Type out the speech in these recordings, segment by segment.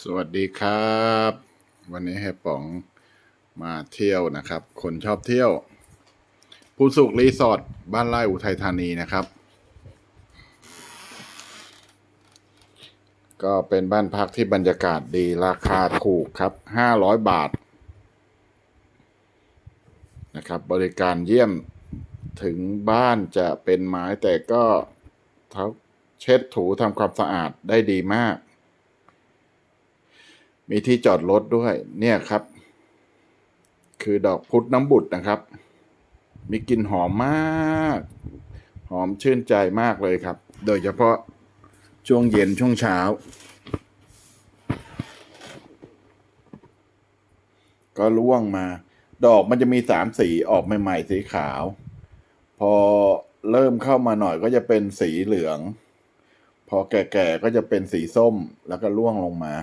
สวัสดีครับ วันนี้ให้ป๋องมาเที่ยวนะครับ คนชอบเที่ยว ภูสุขรีสอร์ทบ้านไร่อุทัยธานีนะครับ ก็เป็นบ้านพักที่บรรยากาศดีราคาถูกครับห้าร้อยบาท นะครับ บริการเยี่ยมถึงบ้านจะเป็นไม้แต่ก็เช็ดถูทำความสะอาดได้ดีมาก มีที่จอดรถด้วย เนี่ยครับ คือดอกพุธน้ำบุตรนะครับ มีกลิ่นหอมมาก หอมชื่นใจมากเลยครับ โดยเฉพาะช่วงเย็นช่วงเช้า ก็ร่วงมา ดอกมันจะมีสามสีออกใหม่ ๆ สีขาว พอเริ่มเข้ามาหน่อยก็จะเป็นสีเหลือง พอแก่ๆก็จะเป็นสีส้มแล้วก็ร่วงลงมา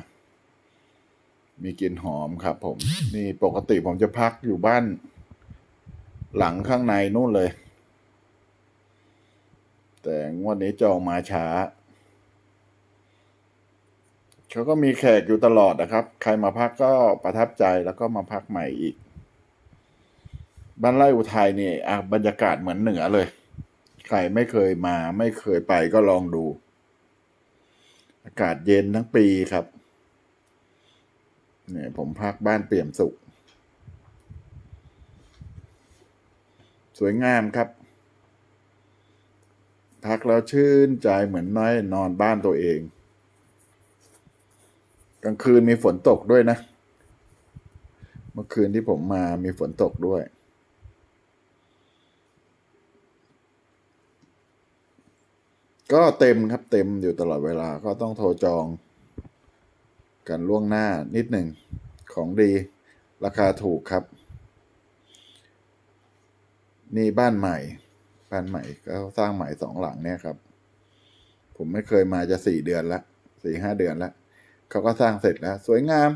มีกลิ่นหอมครับผม นี่ปกติผมจะพักอยู่บ้าน หลังข้างในนู่นเลย แต่งวดนี้จองมาช้าเขาก็มีแขกอยู่ตลอดนะครับ ใครมาพักก็ประทับใจแล้วก็มาพักใหม่อีก บ้านไร่อุทัยนี่อะบรรยากาศเหมือนเหนือเลย ใครไม่เคยมาไม่เคยไปก็ลองดู อากาศเย็นทั้งปีครับ เนี่ยผมพักบ้านเปี่ยมสุข สวยงามครับ พักแล้วชื่นใจเหมือนน้อยนอนบ้านตัวเอง กลางคืนมีฝนตกด้วยนะ เมื่อคืนที่ผมมามีฝนตกด้วยก็เต็มครับเต็มอยู่ตลอดเวลาก็ต้องโทรจอง กันล่วงหน้านิดหนึ่งของดีราคาถูกครับ นี่บ้านใหม่ บ้านใหม่ก็สร้างใหม่สองหลังเนี่ยครับ ผมไม่เคยมาจะสี่เดือนละสี่ห้าเดือนละเขาก็สร้างเสร็จแล้ว สวยงาม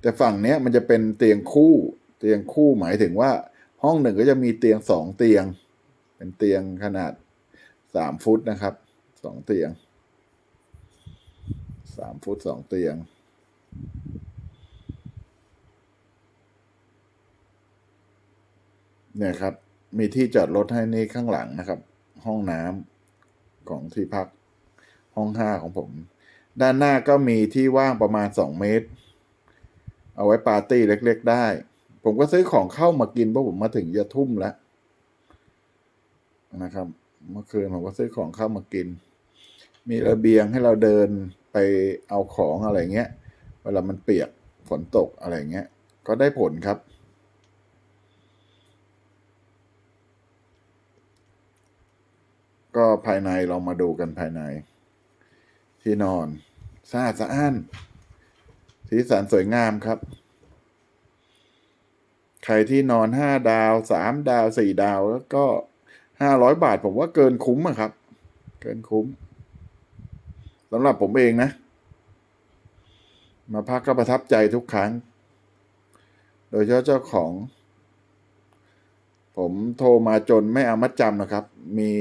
แต่ฝั่งเนี้ยมันจะเป็นเตียงคู่เตียงคู่หมายถึงว่าห้องหนึ่งก็จะมีเตียงสองเตียง เป็นเตียงขนาดสามฟุตนะครับสองเตียง สามฟุตสองเตียง เนี่ยครับ มีที่จอดรถให้นี่ข้างหลังนะครับ ห้องน้ำของที่พักห้องห้าของผม ด้านหน้าก็มีที่ว่างประมาณสองเมตร เอาไว้ปาร์ตี้เล็ก ๆ ได้ ผมก็ซื้อของเข้ามากินเพราะผมมาถึงจะทุ่มแล้วนะครับ เมื่อคืนผมก็ซื้อของเข้ามากิน มีระเบียงให้เราเดินไปเอาของอะไรเงี้ย เวลามันเปียกฝนตกอะไรเงี้ย ก็ได้ผลครับ ก็ภายในเรามาดูกันภายใน ที่นอนสะอาดสะอ้าน สีสันสวยงามครับ ใครที่นอนห้าดาวสามดาวสี่ดาวแล้วก็ห้าร้อยบาทผมว่าเกินคุ้มอะครับ เกินคุ้ม สำหรับผมเองนะ มาพักก็ประทับใจทุกครั้ง โดยเฉพาะเจ้าของ ผมโทรมาจนไม่เอามัดจำนะครับ มี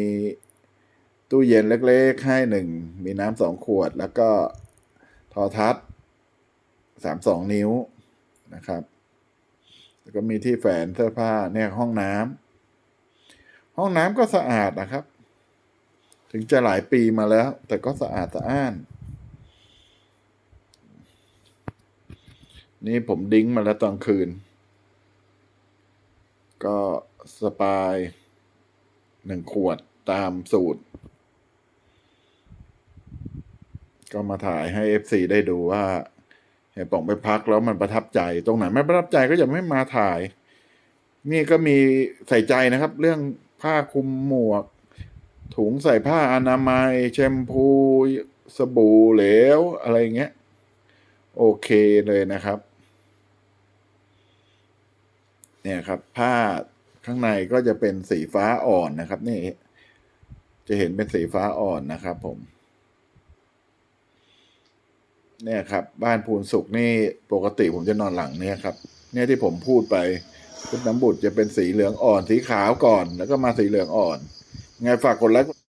ตู้เย็นเล็กๆให้หนึ่ง มีน้ำสองขวด แล้วก็ทอทัศน์สามสองนิ้วนะครับ แล้วก็มีที่แฝนเสื้อผ้าเนี่ยห้องน้ำห้องน้ำก็สะอาดนะครับ ถึงจะหลายปีมาแล้ว แต่ก็สะอาดสะอ้าน นี่ผมดิ้งมาแล้วตอนคืน ก็สปายหนึ่งขวดตามสูตร ก็มาถ่ายให้ FC ได้ดูว่าเห็นป่องไปพักแล้วมันประทับใจตรงไหนไม่ประทับใจก็อย่าไม่มาถ่าย นี่ก็มีใส่ใจนะครับ เรื่องผ้าคลุมหมวก ถุงใส่ผ้าอนามัย แชมพู สบู่เหลว อะไรเงี้ย โอเคเลยนะครับ เนี่ยครับ ผ้าข้างในก็จะเป็นสีฟ้าอ่อนนะครับ นี่ จะเห็นเป็นสีฟ้าอ่อนนะครับ ผม เนี่ยครับ บ้านพูนสุกนี่ปกติผมจะนอนหลังเนี่ยครับ เนี่ยที่ผมพูดไปพุทน้ำบุตรจะเป็นสีเหลืองอ่อน สีขาวก่อน แล้วก็มาสีเหลืองอ่อน Ngefa con la